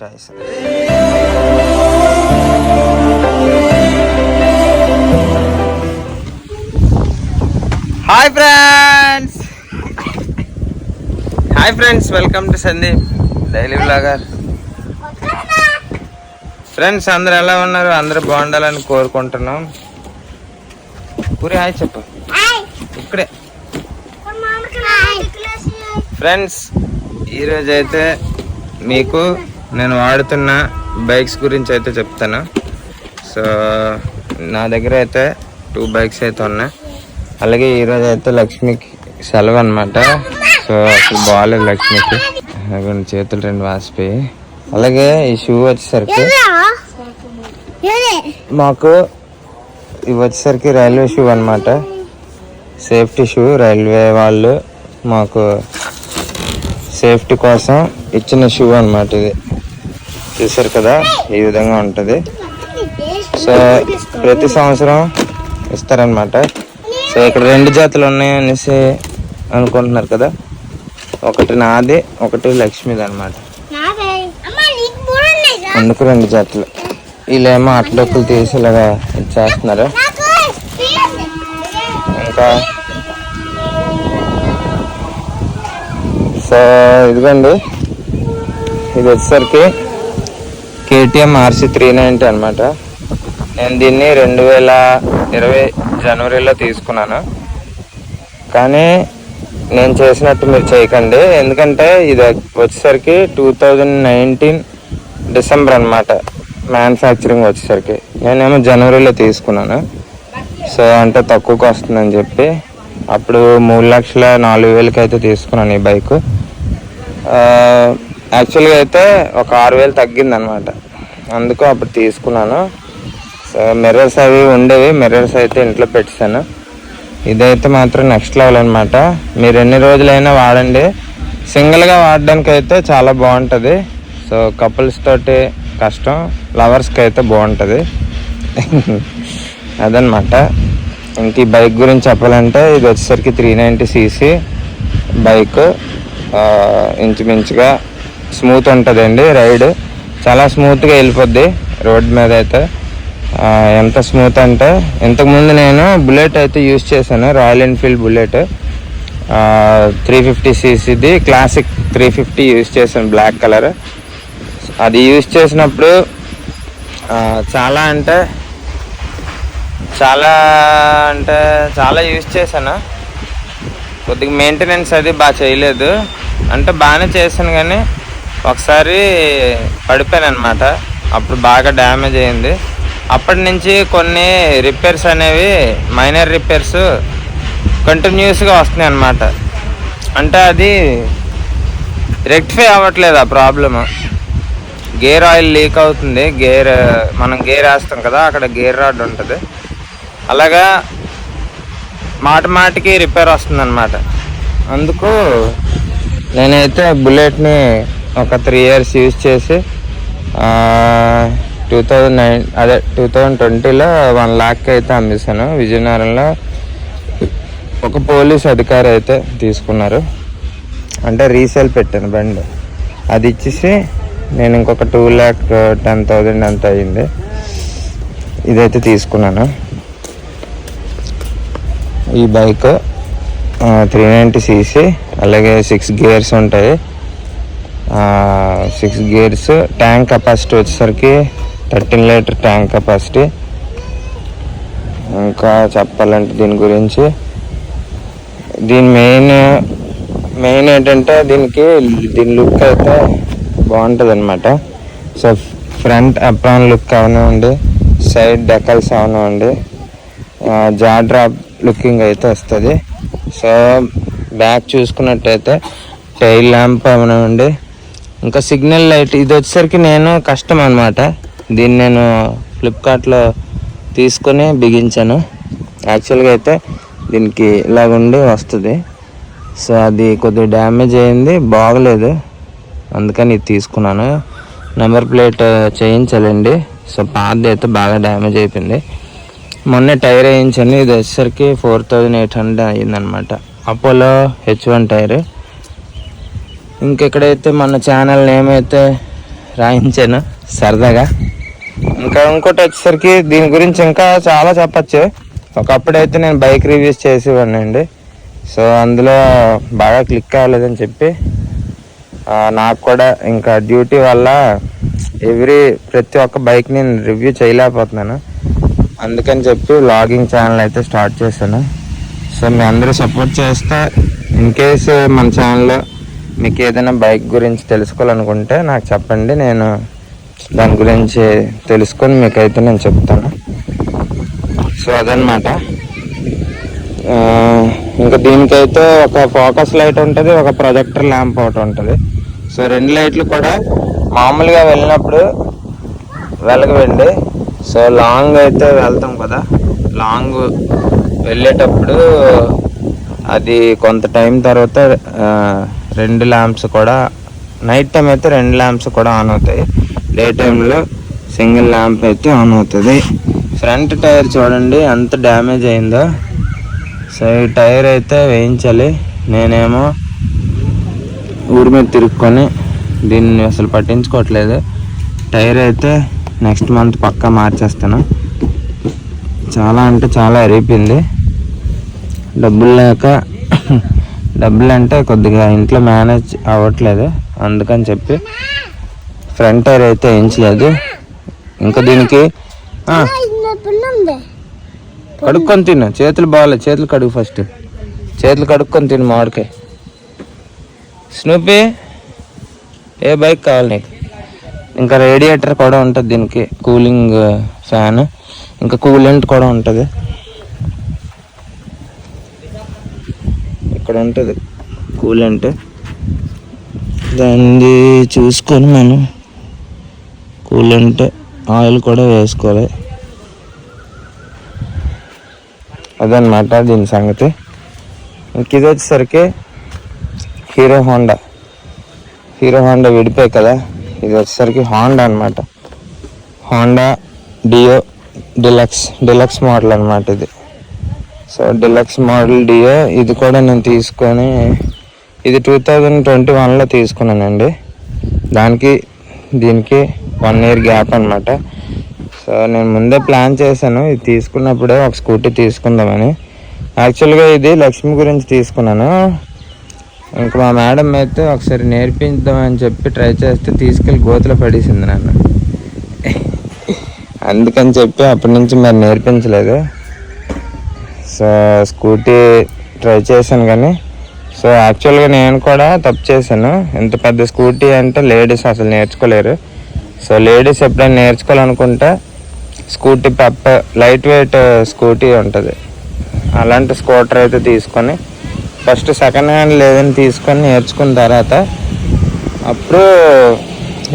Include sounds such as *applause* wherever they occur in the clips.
Toys hi friends hi friends welcome to Sandeep daily blogger friends అందరు ఎలా ఉన్నారు? అందరు బాగుండాలని కోరుకుంటున్నాం. పూరి హాయ్ చెప్పు. ఇక్కడే. ఫ్రెండ్స్ ఈరోజు అయితే మీకు నేను వాడుతున్న బైక్స్ గురించి అయితే చెప్తాను. సో నా దగ్గర అయితే టూ బైక్స్ అయితే ఉన్నాయి. అలాగే ఈరోజు అయితే లక్ష్మికి సెలవు అనమాట సో అసలు బాగాలేదు లక్ష్మికి. అదిగోండి చేతులు రెండు వాసిపోయి. అలాగే ఈ షూ వచ్చేసరికి మాకు ఇవి వచ్చేసరికి రైల్వే షూ అనమాట సేఫ్టీ షూ రైల్వే వాళ్ళు మాకు సేఫ్టీ కోసం ఇచ్చిన షూ అన్నమాట ఇది. చూసారు కదా ఈ విధంగా ఉంటుంది. సో ప్రతి సంవత్సరం ఇస్తారనమాట సో ఇక్కడ రెండు జాతులు ఉన్నాయనేసి అనుకుంటున్నారు కదా. ఒకటి నాది ఒకటి లక్ష్మిది అనమాట అందుకు రెండు జాతులు. వీళ్ళేమో అట్లొక్కులు తీసి ఇలాగా ఇచ్చేస్తున్నారు ఇంకా సో ఇదిగోండి. ఇది వచ్చేసరికి కేటీఎం ఆర్సీ త్రీ నైంటీ అనమాట నేను దీన్ని రెండు వేల ఇరవై జనవరిలో తీసుకున్నాను. కానీ నేను చేసినట్టు మీరు చేయకండి. ఎందుకంటే ఇది వచ్చేసరికి టూ థౌజండ్ నైన్టీన్ డిసెంబర్ అనమాట మ్యానుఫ్యాక్చరింగ్ వచ్చేసరికి. నేనేమో జనవరిలో తీసుకున్నాను. సో అంటే తక్కువకి వస్తుందని చెప్పి అప్పుడు మూడు లక్షల నాలుగు వేలకి అయితే తీసుకున్నాను ఈ బైక్. యాక్చువల్గా అయితే ఒక ఆరు వేలు తగ్గింది అనమాట అందుకు అప్పుడు తీసుకున్నాను. సో మిర్రర్స్ అవి ఉండేవి. మిర్రర్స్ అయితే ఇంట్లో పెట్టాను. ఇదైతే మాత్రం నెక్స్ట్ లెవెల్ అనమాట మీరు ఎన్ని రోజులైనా వాడండి. సింగిల్గా వాడడానికి అయితే చాలా బాగుంటుంది. సో కపుల్స్ తోటి కష్టం. లవర్స్కి అయితే బాగుంటుంది. *laughs* అదనమాట ఇంక ఈ బైక్ గురించి చెప్పాలంటే ఇది వచ్చేసరికి త్రీ నైంటీ సీసీ బైక్ ఇంచుమించుగా స్మూత్ ఉంటుందండి రైడ్ చాలా స్మూత్గా వెళ్ళిపోద్ది. రోడ్ మీద అయితే ఎంత స్మూత్ అంటే ఇంతకుముందు నేను బుల్లెట్ అయితే యూజ్ చేశాను Royal Enfield bullet. Three fifty సీసీది classic three fifty use చేశాను బ్లాక్ కలర్. అది యూజ్ చేసినప్పుడు చాలా అంటే చాలా అంటే చాలా యూజ్ చేశాను. కొద్దిగా మెయింటెనెన్స్ అది బాగా చేయలేదు. అంటే బాగానే చేశాను కానీ ఒకసారి పడిపోయాను అనమాట అప్పుడు బాగా డ్యామేజ్ అయింది. అప్పటి నుంచి కొన్ని రిపేర్స్ అనేవి మైనర్ రిపేర్స్ కంటిన్యూస్గా వస్తున్నాయి అన్నమాట. అంటే అది రెక్టిఫై అవ్వట్లేదు ఆ ప్రాబ్లము. గేర్ ఆయిల్ లీక్ అవుతుంది. గేర్ మనం గేర్ వేస్తాం కదా అక్కడ గేర్ రాడ్ ఉంటుంది. అలాగా మాట మాటికి రిపేర్ వస్తుందన్నమాట. అందుకు నేనైతే బుల్లెట్ని ఒక త్రీ ఇయర్స్ యూజ్ చేసి టూ థౌజండ్ నైన్ అదే టూ థౌజండ్ ట్వంటీలో వన్ ల్యాక్ అయితే అమ్మేశాను. విజయనగరంలో ఒక పోలీస్ అధికారి అయితే తీసుకున్నారు. అంటే రీసేల్ పెట్టాను బండి. అది ఇచ్చేసి నేను ఇంకొక టూ ల్యాక్ టెన్ థౌజండ్ అంత అయింది. ఇదైతే తీసుకున్నాను. ఈ బైక్ త్రీ నైంటీ సీసీ అలాగే సిక్స్ గేర్స్ ఉంటాయి. సిక్స్ గేర్స్ ట్యాంక్ కెపాసిటీ వచ్చేసరికి థర్టీన్ లీటర్ ట్యాంక్ కెపాసిటీ ఇంకా చెప్పాలంటే దీని గురించి దీని మెయిన్ మెయిన్ ఏంటంటే దీనికి దీని లుక్ అయితే బాగుంటుంది అనమాట సో ఫ్రంట్ అప్రాన్ లుక్ అవనివ్వండి సైడ్ డెకల్స్ అవనివ్వండి జా డ్రాప్ లుకింగ్ అయితే వస్తుంది. సో బ్యాక్ చూసుకున్నట్టయితే టైల్ ల్యాంప్ అవనివ్వండి ఇంకా సిగ్నల్ లైట్ ఇది వచ్చేసరికి నేను కష్టం అనమాట దీన్ని నేను ఫ్లిప్కార్ట్లో తీసుకొని బిగించాను. యాక్చువల్గా అయితే దీనికి ఇలాగుండి వస్తుంది. సో అది కొద్దిగా డ్యామేజ్ అయింది బాగలేదు. అందుకని ఇది తీసుకున్నాను. Number plate చేయించాలండి. సో పాతది అయితే బాగా డ్యామేజ్ అయిపోయింది. మొన్న టైర్ వేయించాను. ఇది వచ్చేసరికి ఫోర్ థౌజండ్ ఎయిట్ హండ్రెడ్ అయిందనమాట అపోలో హెచ్ వన్ టైర్. ఇంకెక్కడైతే మన ఛానల్ నేమ్ అయితే రాయించాను సరదాగా. ఇంకా ఇంకోటి వచ్చేసరికి దీని గురించి ఇంకా చాలా చెప్పచ్చు. ఒకప్పుడైతే నేను బైక్ రివ్యూస్ చేసేవాడినండి సో అందులో బాగా క్లిక్ అవ్వలేదని చెప్పి నాకు కూడా ఇంకా డ్యూటీ వల్ల ఎవ్రీ ప్రతి ఒక్క బైక్ నేను రివ్యూ చేయలేకపోతున్నాను. అందుకని చెప్పి లాగింగ్ ఛానల్ అయితే స్టార్ట్ చేశాను. సో మీ అందరూ సపోర్ట్ చేస్తే ఇన్ కేస్ మన ఛానల్లో మీకు ఏదైనా బైక్ గురించి తెలుసుకోవాలనుకుంటే నాకు చెప్పండి నేను దాని గురించి తెలుసుకొని మీకైతే నేను చెప్తాను. సో అదనమాట ఇంకా దీనికైతే ఒక ఫోకస్ లైట్ ఉంటుంది ఒక ప్రొజెక్టర్ ల్యాంప్ ఒకటి ఉంటుంది. సో రెండు లైట్లు కూడా మామూలుగా వెళ్ళినప్పుడు వెలగవండి సో లాంగ్ అయితే వెళ్తాం కదా. లాంగ్ వెళ్ళేటప్పుడు అది కొంత టైం తర్వాత రెండు ల్యాంప్స్ కూడా నైట్ టైం అయితే రెండు ల్యాంప్స్ కూడా ఆన్ అవుతాయి. డే టైంలో సింగిల్ ల్యాంప్ అయితే ఆన్ అవుతుంది. ఫ్రంట్ టైర్ చూడండి ఎంత డ్యామేజ్ అయిందో. సో ఈ టైర్ అయితే వేయించాలి. నేనేమో ఊరి మీద తిరుక్కొని దీన్ని అసలు పట్టించుకోవట్లేదు. టైర్ అయితే నెక్స్ట్ మంత్ పక్కా మార్చేస్తాను. చాలా అంటే చాలా అరిగిపోయింది డబ్బులు లేక డబ్బులు అంటే కొద్దిగా ఇంట్లో మేనేజ్ అవ్వట్లేదు. అందుకని చెప్పి ఫ్రంట్ టైర్ అయితే వేయించలేదు ఇంకా దీనికి కడుక్కొని తిను. చేతులు బాగాలేదు చేతులు కడుగు ఫస్ట్. చేతులు కడుక్కొని తిను మామిడికాయ. స్నూపీ ఏ బైక్ కావాలి నీకు? ఇంకా రేడియేటర్ కూడా ఉంటుంది దీనికి కూలింగ్ ఫ్యాన్. ఇంకా కూలెంట్ కూడా ఉంటుంది. ఇక్కడ ఉంటుంది. కూలెంట్ దాన్ని చూసుకొని మనం కూలెంట్ ఆయిల్ కూడా వేసుకోవాలి. అదనమాట దీని సంగతి. ఇంక ఇది వచ్చేసరికి హీరో హోండా. హీరో హోండా విడిపోయి కదా ఇది వచ్చేసరికి హోండా అనమాట Honda Dio deluxe deluxe model అనమాట ఇది. సో డిలక్స్ మోడల్ డియో ఇది కూడా నేను తీసుకొని ఇది టూ థౌజండ్ ట్వంటీ వన్లో తీసుకున్నానండి. దానికి దీనికి వన్ ఇయర్ గ్యాప్ అనమాట సో నేను ముందే ప్లాన్ చేశాను. ఇది తీసుకున్నప్పుడే ఒక స్కూటీ తీసుకుందామని. యాక్చువల్గా ఇది లక్ష్మి గురించి తీసుకున్నాను. ఇంకా మా మేడం అయితే ఒకసారి నేర్పిద్దామని చెప్పి ట్రై చేస్తే తీసుకెళ్ళి గోతులో పడేసింది నన్ను. *laughs* అందుకని చెప్పి అప్పటి నుంచి మరి నేర్పించలేదు. సో స్కూటీ ట్రై చేశాను కానీ సో యాక్చువల్గా నేను కూడా తప్పు చేశాను. ఇంత పెద్ద స్కూటీ అంటే లేడీస్ అసలు నేర్చుకోలేరు. సో లేడీస్ ఎప్పుడైనా నేర్చుకోవాలనుకుంటే scooty pep light weight scooty ఉంటుంది. అలాంటి స్కూటర్ అయితే తీసుకొని ఫస్ట్ సెకండ్ హ్యాండ్ లేదని తీసుకొని నేర్చుకున్న తర్వాత అప్పుడు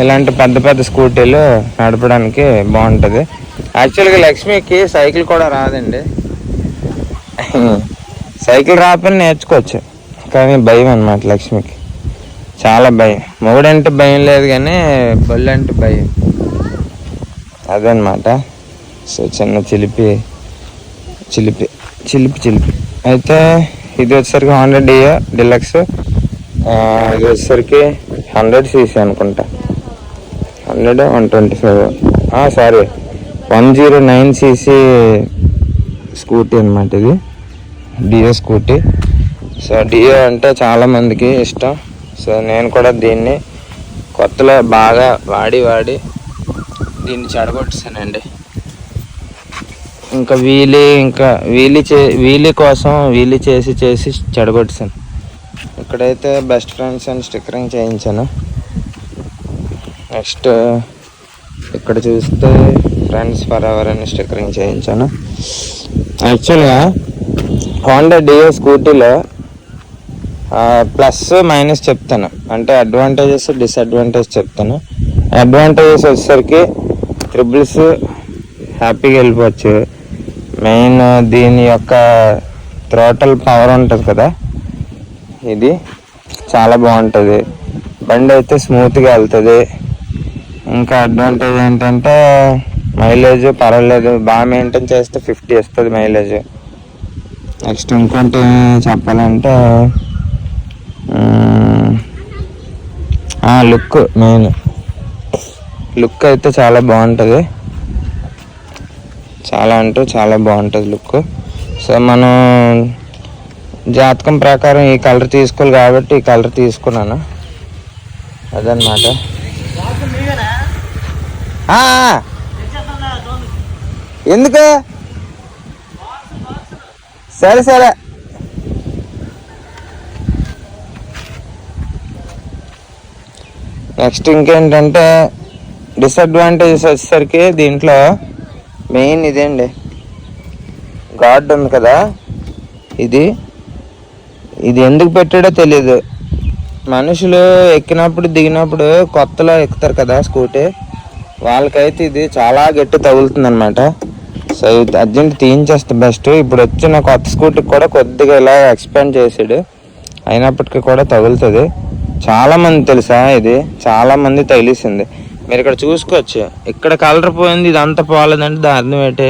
ఇలాంటి పెద్ద పెద్ద స్కూటీలు నడపడానికి బాగుంటుంది. యాక్చువల్గా లక్ష్మికి సైకిల్ కూడా రాదండి. *laughs* సైకిల్ రాపని నేర్చుకోవచ్చు. కానీ భయం అనమాట లక్ష్మికి. చాలా భయం. మొగుడంటే భయం లేదు కానీ బళ్ళు అంటే భయం. అదనమాట సో చిన్న చిలిపి చిలిపి చిలిపి చిలిపి. అయితే ఇది వచ్చేసరికి హండ్రెడ్ డియో డిలక్స్. ఇది వచ్చేసరికి హండ్రెడ్ సీసీ అనుకుంటా. Hundred one twenty five. Sorry. One zero nine CC scooty అనమాట ఇది. డియో స్కూటీ. సో డియో అంటే చాలామందికి ఇష్టం. సో నేను కూడా దీన్ని కొత్తలో బాగా వాడి వాడి దీన్ని చెడగొట్టేసానండి. ఇంకా వీలీ ఇంకా వీలీ చే వీలీ కోసం వీలీ చేసి చేసి చెడగొట్టేసాను. ఇక్కడైతే బెస్ట్ ఫ్రెండ్స్ అని స్టిక్కరింగ్ చేయించాను. నెక్స్ట్ ఇక్కడ చూస్తే ఫ్రెండ్స్ ఫర్ ఎవర్ అని స్టిక్కరింగ్ చేయించాను. యాక్చువల్గా హోండా డియో స్కూటీలో ప్లస్ మైనస్ చెప్తాను. అంటే అడ్వాంటేజెస్ డిసడ్వాంటేజ్ చెప్తాను. అడ్వాంటేజెస్ వచ్చేసరికి త్రిబుల్స్ హ్యాపీగా వెళ్ళిపోవచ్చు మెయిన్ దీని యొక్క థ్రోటల్ పవర్ ఉంటుంది కదా? ఇది చాలా బాగుంటుంది. బండి అయితే స్మూత్గా వెళ్తుంది. ఇంకా అడ్వాంటేజ్ ఏంటంటే మైలేజ్ పర్వాలేదు. బాగా మెయింటైన్ చేస్తే ఫిఫ్టీ వస్తుంది మైలేజ్ నెక్స్ట్ ఇంకోటి చెప్పాలంటే లుక్ మెయిన్. లుక్ అయితే చాలా బాగుంటుంది. చాలా అంటే చాలా బాగుంటుంది లుక్. సో మనం జాతకం ప్రకారం ఈ కలర్ తీసుకోవాలి కాబట్టి ఈ కలర్ తీసుకున్నాను. అదనమాట ఎందుకు? సరే సరే. నెక్స్ట్ ఇంకేంటంటే డిసడ్వాంటేజెస్ వచ్చేసరికి దీంట్లో మెయిన్ ఇదేండి. గాడ్ ఉంది కదా. ఇది ఇది ఎందుకు పెట్టాడో తెలియదు మనుషులు ఎక్కినప్పుడు దిగినప్పుడు కొత్తలో ఎక్కుతారు కదా స్కూటీ. వాళ్ళకైతే ఇది చాలా గట్టి తగులుతుంది అనమాట సో ఇది అర్జెంట్ తీయించేస్తే బెస్ట్. ఇప్పుడు వచ్చిన కొత్త స్కూటీకి కూడా కొద్దిగా ఇలా ఎక్స్పాండ్ చేసాడు. అయినప్పటికీ కూడా తగులుతుంది. చాలామంది తెలుసా ఇది? చాలామంది తగిలిసింది. మీరు ఇక్కడ చూసుకోవచ్చు. ఇక్కడ కలర్ పోయింది ఇది అంత పోలేదంటే దాని అర్థం ఏంటి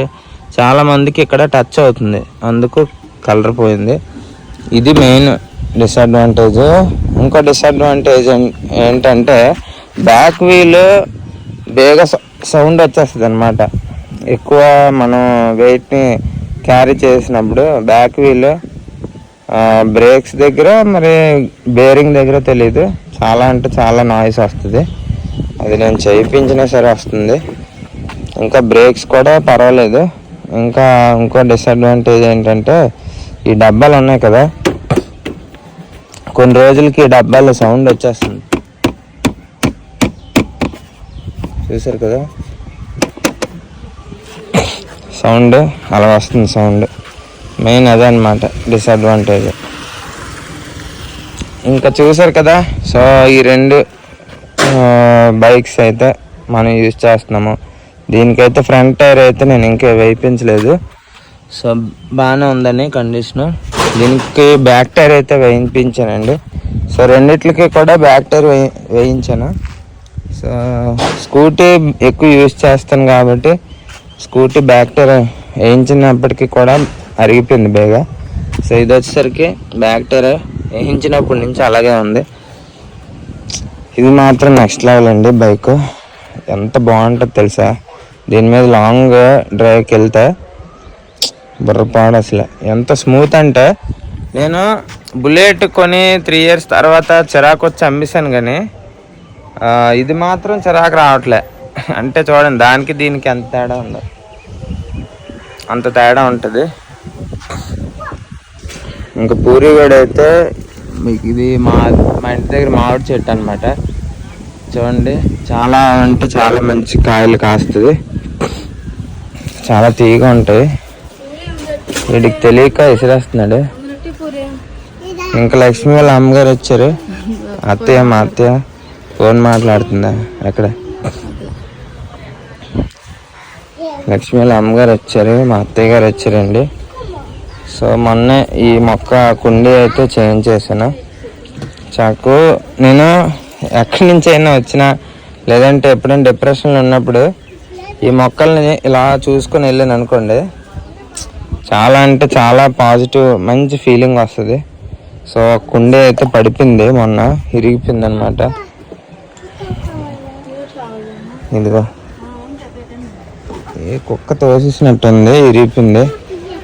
చాలామందికి ఇక్కడ టచ్ అవుతుంది. అందుకు కలర్ పోయింది. ఇది మెయిన్ డిసడ్వాంటేజ్. ఇంకో డిసడ్వాంటేజ్ ఏంటంటే బ్యాక్ వీల్ బేగ సౌండ్ వచ్చేస్తుంది అనమాట ఎక్కువ మనం వెయిట్ని క్యారీ చేసినప్పుడు బ్యాక్ వీల్ బ్రేక్స్ దగ్గర మరి బేరింగ్ దగ్గర తెలియదు చాలా అంటే చాలా నాయిస్ వస్తుంది. అది నేను చేయించినా సరే వస్తుంది. ఇంకా బ్రేక్స్ కూడా పర్వాలేదు. ఇంకా ఇంకో డిసడ్వాంటేజ్ ఏంటంటే ఈ డబ్బాలు ఉన్నాయి కదా. కొన్ని రోజులకి ఈ డబ్బాలో సౌండ్ వచ్చేస్తుంది. చూసారు కదా? సౌండ్ అలా వస్తుంది సౌండ్. మెయిన్ అదే అనమాట డిసడ్వాంటేజ్ ఇంకా చూసారు కదా సో ఈ రెండు బైక్స్ అయితే మనం యూజ్ చేస్తున్నాము. దీనికైతే ఫ్రంట్ టైర్ అయితే నేను ఇంకా వేయించలేదు. సో బాగానే ఉందని కండిషన్ దీనికి బ్యాక్ టైర్ అయితే వేయించానండి సో రెండిట్లకి కూడా బ్యాక్ టైర్ వేయించాను. సో స్కూటీ ఎక్కువ యూజ్ చేస్తాను కాబట్టి స్కూటీ బ్యాక్ టైర్ వేయించినప్పటికీ కూడా అరిగిపోయింది బేగా. సో ఇది వచ్చేసరికి బ్యాక్ టైర్ వేయించినప్పటి నుంచి అలాగే ఉంది. ఇది మాత్రం నెక్స్ట్ లెవెల్ అండి బైక్. ఎంత బాగుంటుంది తెలుసా? దీని మీద లాంగ్ డ్రైవ్కి వెళ్తే బుర్రపాడు అసలు. ఎంత స్మూత్ అంటే నేను బుల్లెట్ కొని త్రీ ఇయర్స్ తర్వాత చిరాకు వచ్చి అమ్మేశాను కానీ ఇది మాత్రం చిరాకు రావట్లే. అంటే చూడండి దానికి దీనికి ఎంత తేడా ఉందో. అంత తేడా ఉంటుంది. ఇంకా పూరిగడ అయితే మీకు ఇది మా మా ఇంటి దగ్గర మామిడి చెట్టు అనమాట చూడండి చాలా అంటే చాలా మంచి కాయలు కాస్తుంది. చాలా తీగ ఉంటాయి వీడికి తెలియక విసిరేస్తున్నాడు ఇంకా లక్ష్మి వాళ్ళ అమ్మగారు వచ్చారు. అత్తయ్య మా అత్తయ్య ఫోన్ మాట్లాడుతుందా? ఎక్కడ? లక్ష్మి వాళ్ళ అమ్మగారు వచ్చారు మా అత్తయ్య గారు వచ్చారండి. సో మొన్నే ఈ మొక్క కుండీ అయితే చేంజ్ చేశాను. చాకు నేను ఎక్కడి నుంచి అయినా వచ్చినా లేదంటే ఎప్పుడైనా డిప్రెషన్లో ఉన్నప్పుడు ఈ మొక్కల్ని ఇలా చూసుకొని వెళ్ళాను అనుకోండి చాలా అంటే చాలా పాజిటివ్ మంచి ఫీలింగ్ వస్తుంది. సో కుండీ అయితే పడిపోయింది మొన్న ఇరిగిపోయింది అనమాట ఇదిగో. ఏ కుక్క తోసేసినట్టుంది ఇరిగిపోయింది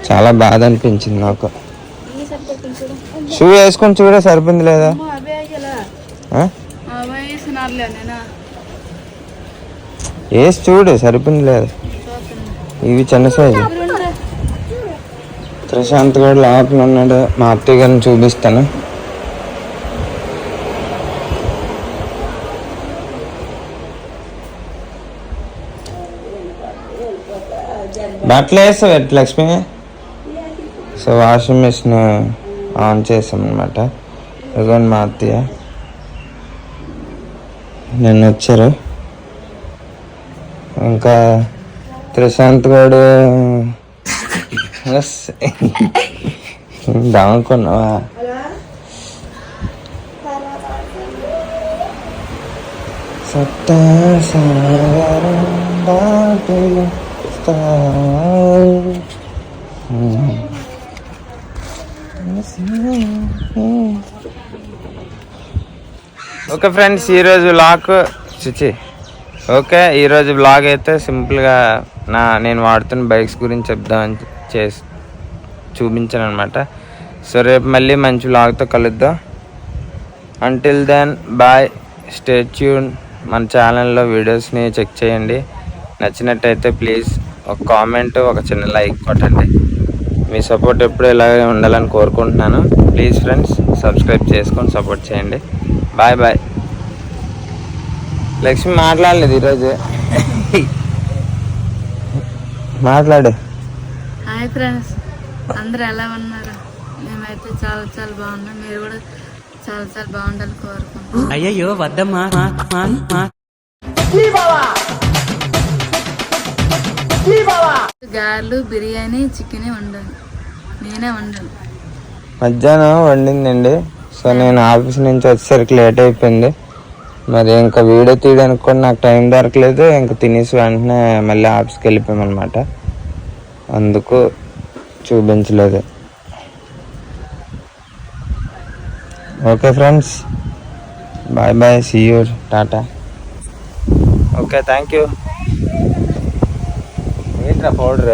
చాలా బాధ అనిపించింది నాకు. షూ వేసుకొని చూడే సరిపోయింది లేదా? వేసి చూడు సరిపోయింది లేదు? ఇవి చిన్న సైజు. ప్రశాంత్ కూడా లోపల ఉన్నాడు. మా అత్తయ్య గారిని చూపిస్తాను. బట్టలు వేస్తావు at Lakshmi? So washing machine on చేసాం అనమాట ఇదిగోండి మా అత్తయ్య. నిన్న వచ్చారు. ఇంకా ప్రశాంత్ గారు దామనుకున్నావా సత్తా సాగరం ఓకే ఫ్రెండ్స్ ఈరోజు లాక్ చిచి. ఓకే ఈరోజు బ్లాగ్ అయితే సింపుల్గా నా నేను వాడుతున్న బైక్స్ గురించి చెప్దామని చేసి చూపించాను అనమాట సో రేపు మళ్ళీ మంచి బ్లాగ్తో కలుద్దాం. Until then bye stay tuned మన ఛానల్లో వీడియోస్ని చెక్ చేయండి. నచ్చినట్టయితే ప్లీజ్ ఒక కామెంట్ ఒక చిన్న లైక్ కొట్టండి. మీ సపోర్ట్ ఎప్పుడు ఇలాగే ఉండాలని కోరుకుంటున్నాను. ప్లీజ్ ఫ్రెండ్స్ సబ్స్క్రైబ్ చేసుకొని సపోర్ట్ చేయండి. బాయ్ బాయ్ లక్ష్మి మాట్లాడలేదు ఈరోజు. మాట్లాడు. హాయ్ ఫ్రెండ్స్ అందరూ ఎలా ఉన్నారు? మేమైతే చాలా చాలా బాగున్నాం. మీరు కూడా చాలా చాలా బాగుండాలని కోరుకుంటున్నాం. అయ్యయ్యో వద్దమ్మా. గారెలు బిర్యానీ చికెన్ వండాను. నేనే వండాను. మధ్యాహ్నం వండిందండి. సో నేను ఆఫీస్ నుంచి వచ్చేసరికి లేట్ అయిపోయింది. మరి ఇంకా వీడియో తీయడానికి కూడా నాకు టైం దొరకలేదు. ఇంకా తినేసి వెంటనే మళ్ళీ ఆఫీస్కి వెళ్ళిపోయామన్నమాట. అందుకు చూపించలేదు. Okay friends. Bye bye. See you tata. Okay thank you ఏంట్రా పౌడర్